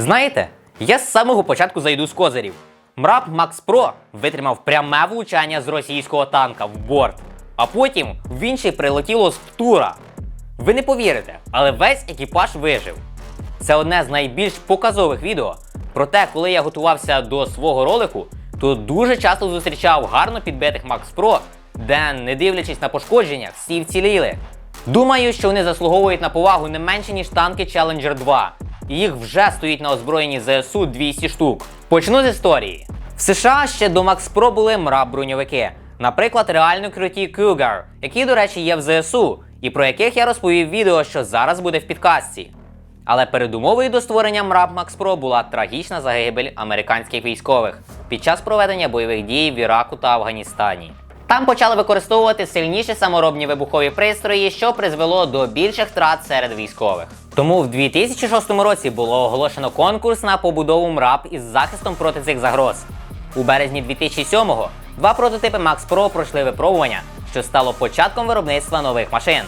Знаєте, я з самого початку зайду з козирів. МРАП Макс Про витримав пряме влучання з російського танка в борт, а потім в інший прилетіло з птура. Ви не повірите, але весь екіпаж вижив. Це одне з найбільш показових відео. Проте, коли я готувався до свого ролику, то дуже часто зустрічав гарно підбитих Макс Про, де, не дивлячись на пошкодження, всі вціліли. Думаю, що вони заслуговують на повагу не менше, ніж танки Challenger 2. Їх вже стоїть на озброєнні ЗСУ 200 штук. Почну з історії. В США ще до Макс Про були мраб броньовики. Наприклад, реально круті Cougar, які, до речі, є в ЗСУ, і про яких я розповів відео, що зараз буде в підкастці. Але передумовою до створення МРАП Макс Про була трагічна загибель американських військових під час проведення бойових дій в Іраку та Афганістані. Там почали використовувати сильніші саморобні вибухові пристрої, що призвело до більших втрат серед військових. Тому в 2006 році було оголошено конкурс на побудову МРАП із захистом проти цих загроз. У березні 2007-го два прототипи Max Pro пройшли випробування, що стало початком виробництва нових машин.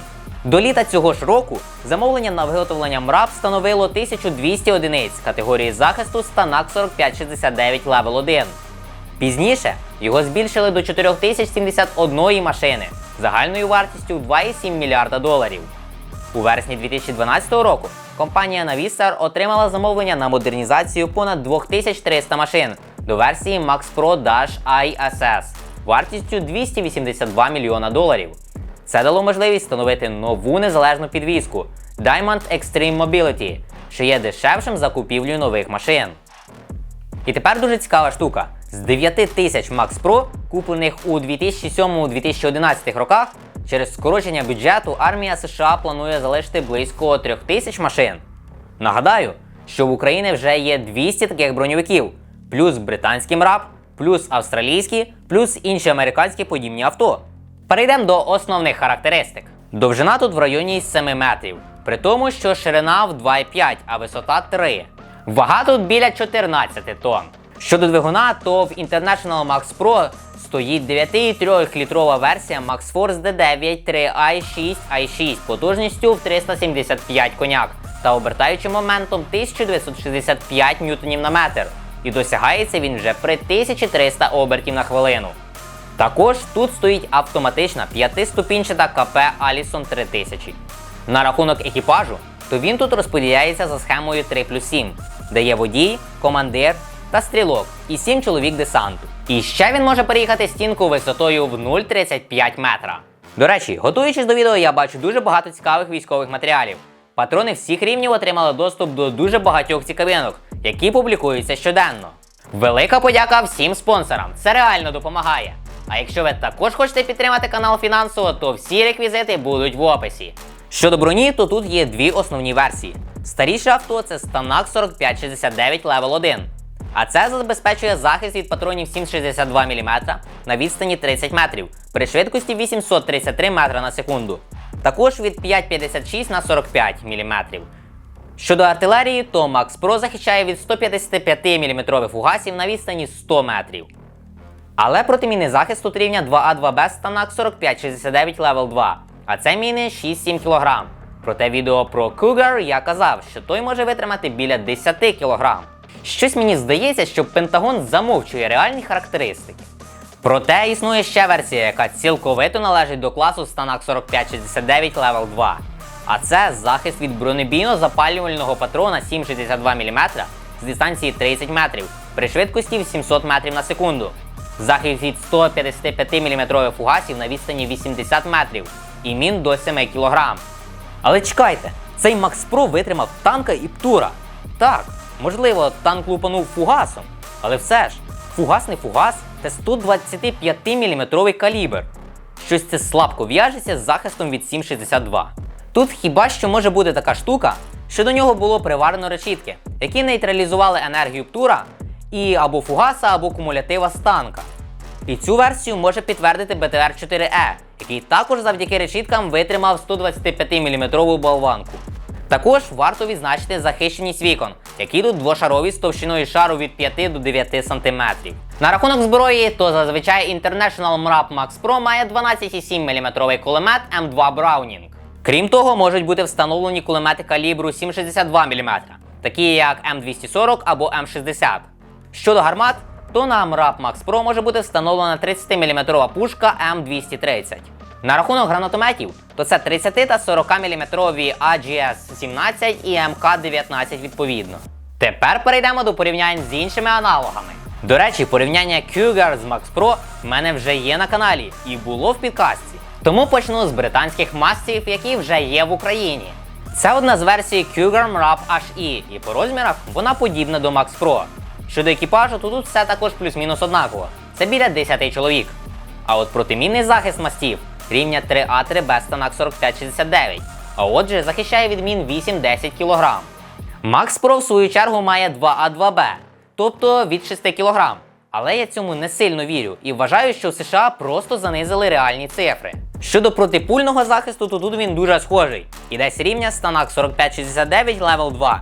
До літа цього ж року замовлення на виготовлення МРАП становило 1200 одиниць категорії захисту Станак 4569 Level 1. Пізніше його збільшили до 4071 машини загальною вартістю 2,7 мільярда доларів. У вересні 2012 року компанія Navistar отримала замовлення на модернізацію понад 2300 машин до версії Max Pro Dash ISS вартістю 282 мільйона доларів. Це дало можливість встановити нову незалежну підвізку Diamond Extreme Mobility, що є дешевшим за купівлю нових машин. І тепер дуже цікава штука. З 9 тисяч Max Pro, куплених у 2007-2011 роках, через скорочення бюджету армія США планує залишити близько 3 тисяч машин. Нагадаю, що в Україні вже є 200 таких броньовиків, плюс британський МРАП, плюс австралійські, плюс інші американські подібні авто. Перейдемо до основних характеристик. Довжина тут в районі 7 метрів, при тому, що ширина в 2,5, а висота 3. Вага тут біля 14 тонн. Щодо двигуна, то в International Max Pro стоїть 9,3-літрова версія Max Force D9 3i6 i6 потужністю в 375 коняк та обертаючим моментом 1965 ньютонів на метр. І досягається він вже при 1300 обертів на хвилину. Також тут стоїть автоматична п'ятиступінчата КП Allison 3000. На рахунок екіпажу, то він тут розподіляється за схемою 3 плюс 7, де є водій, командир та стрілок і 7 чоловік десанту. І ще він може переїхати стінку висотою в 0,35 метра. До речі, готуючись до відео, я бачу дуже багато цікавих військових матеріалів. Патрони всіх рівнів отримали доступ до дуже багатьох цікавинок, які публікуються щоденно. Велика подяка всім спонсорам, це реально допомагає. А якщо ви також хочете підтримати канал фінансово, то всі реквізити будуть в описі. Щодо броні, то тут є дві основні версії. Старіше авто це Станак 4569 Level 1. А це забезпечує захист від патронів 7,62 мм на відстані 30 метрів при швидкості 833 метра на секунду. Також від 5,56 на 45 мм. Щодо артилерії, то Max Pro захищає від 155 мм фугасів на відстані 100 метрів. Але проти міни захисту рівня 2А2Б станак 4569 Level 2, а це міни 6-7 кг. Проте відео про Cougar я казав, що той може витримати біля 10 кг. Щось мені здається, що Пентагон замовчує реальні характеристики. Проте існує ще версія, яка цілковито належить до класу станак 4569 Level 2. А це захист від бронебійно-запалювального патрона 7,62 мм з дистанції 30 метрів при швидкості в 700 метрів на секунду. Захист від 155 мм фугасів на відстані 80 метрів і мін до 7 кг. Але чекайте, цей Макс Про витримав танка і птура. Так, можливо, танк лупанув фугасом, але все ж, фугасний фугас це 125 мм калібр. Щось це слабко в'яжеться з захистом від 7,62. Тут хіба що може бути така штука, що до нього було приварено решітки, які нейтралізували енергію птура і або фугаса, або кумулятива з танка. І цю версію може підтвердити БТР-4Е, який також завдяки решіткам витримав 125 мм болванку. Також варто відзначити захищеність вікон, які тут двошарові з товщиною шару від 5 до 9 см. На рахунок зброї, то зазвичай International MRAP Max Pro має 12,7 мм кулемет М2 Browning. Крім того, можуть бути встановлені кулемети калібру 7,62 мм. такі як М240 або М60. Щодо гармат, то на МРАП Max Pro може бути встановлена 30-мм пушка М230. На рахунок гранатометів, то це 30 та 40 мм AGS-17 і МК-19 відповідно. Тепер перейдемо до порівнянь з іншими аналогами. До речі, порівняння Cougar з Max Pro в мене вже є на каналі і було в підкасті. Тому почну з британських масців, які вже є в Україні. Це одна з версій Cougar MRAP HE, і по розмірах вона подібна до Max Pro. Щодо екіпажу, то тут все також плюс-мінус однаково. Це біля 10 чоловік. А от протимінний захист мастів рівня 3А3Б станак 4569, а отже захищає від мін 8-10 кг. Max Pro в свою чергу має 2А2Б, тобто від 6 кг. Але я цьому не сильно вірю і вважаю, що в США просто занизили реальні цифри. Щодо протипульного захисту, то тут він дуже схожий. І десь рівня станак 4569 левел 2.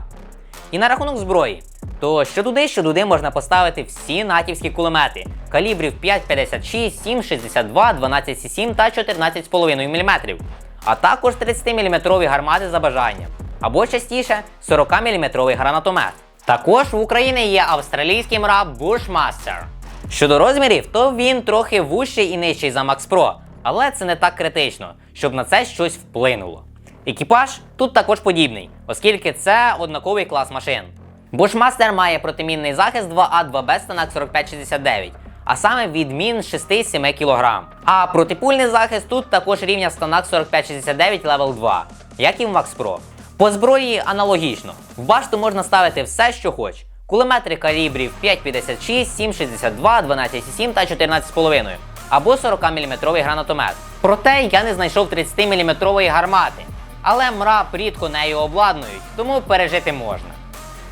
І на рахунок зброї, то що туди, що туди можна поставити всі натівські кулемети калібрів 5,56, 7,62, 12,7 та 14,5 мм, а також 30-мм гармати за бажанням, або частіше 40-мм гранатомет. Також в Україні є австралійський мраб Bushmaster. Щодо розмірів, то він трохи вущий і нижчий за Max Pro, але це не так критично, щоб на це щось вплинуло. Екіпаж тут також подібний, оскільки це однаковий клас машин. Bushmaster має протимінний захист 2А2Б станак 4569, а саме від мін 6-7 кг. А протипульний захист тут також рівня станак 4569 левел 2, як і в Max Pro. По зброї аналогічно. В башту можна ставити все, що хоч. Кулеметри калібрів 5,56, 7,62, 12,7 та 14,5 або 40-мм гранатомет. Проте я не знайшов 30-мм гармати, але мрап рідко нею обладнують, тому пережити можна.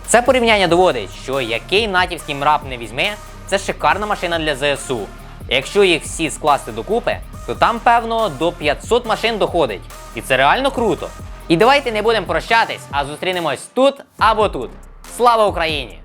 Це порівняння доводить, що який натівський мрап не візьме, це шикарна машина для ЗСУ. Якщо їх всі скласти докупи, то там, певно, до 500 машин доходить. І це реально круто. І давайте не будемо прощатись, а зустрінемось тут або тут. Слава Україні!